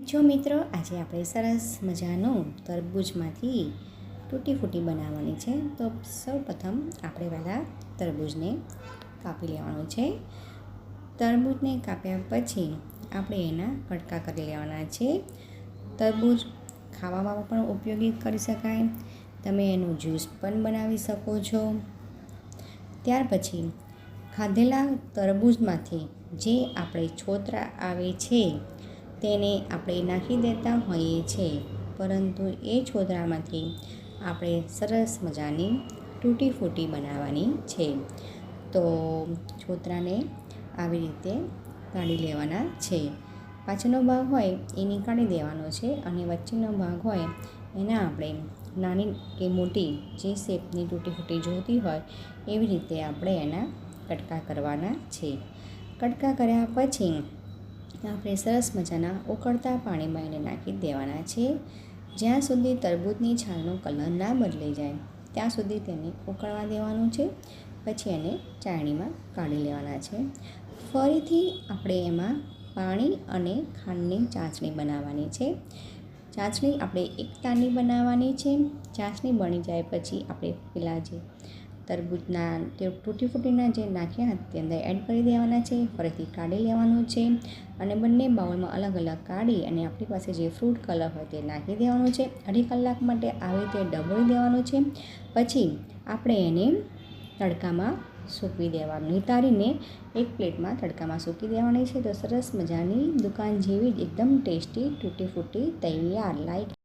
જો મિત્રો, આજે આપણે સરસ મજાનું તરબૂજમાંથી તૂટી ફૂટી બનાવવાની છે, તો સૌ પ્રથમ આપણે પહેલાં તરબૂજને કાપી લેવાનું છે. તરબૂજને કાપ્યા પછી આપણે એના કટકા કરી લેવાના છે. તરબૂજ ખાવામાં પણ ઉપયોગી કરી શકાય. તમે એનું જ્યુસ પણ બનાવી શકો છો. ત્યાર પછી ખાધેલા તરબૂજમાંથી જે આપણે છોતરા આવે છે તેને આપણે નાખી દેતા હોઈએ છીએ પરંતુ એ છોતરામાંથી આપણે સરસ મજાની તૂટી ફૂટી બનાવવાની છે. તો છોતરાને આવી રીતે કાઢી લેવાના છે. પાછળનો ભાગ હોય એ નીકાળી દેવાનો છે અને વચ્ચેનો ભાગ હોય એના આપણે નાની કે મોટી જે શેપની તૂટી ફૂટી જોતી હોય એવી રીતે આપણે એના કટકા કરવાના છે. કટકા કર્યા પછી આપણે સરસ મજાના ઉકળતા પાણીમાં એને નાખી દેવાના છે. જ્યાં સુધી તરબૂચની છાલનો કલર ના બદલાઈ જાય, ત્યાં સુધી તેને ઉકળવા દેવાનું છે. પછી એને ચાળણીમાં કાઢી લેવાના છે. ફરીથી આપણે એમાં પાણી અને ખાંડની ચાસણી બનાવવાની છે. ચાસણી આપણે એક તાની બનાવવાની છે. ચાસણી બની જાય પછી આપણે પેલા જે તરબૂચના તે તૂટી ફૂટીના જે નાખ્યા તે અંદર એડ કરી દેવાના છે, ફરીથી કાઢી લેવાનું છે અને બંને બાઉલમાં અલગ અલગ કાઢી અને આપણી પાસે જે ફ્રૂટ કલર હોય તે નાખી દેવાનું છે. અઢી કલાક માટે આવી રીતે ડબોળી દેવાનું છે. પછી આપણે એને તડકામાં સૂકવી દેવાનું. નિતારીને એક પ્લેટમાં તડકામાં સૂકી દેવાની છે. તો સરસ મજાની દુકાન જેવી જ એકદમ ટેસ્ટી, તૂટી ફૂટી, તૈયાર લાઈક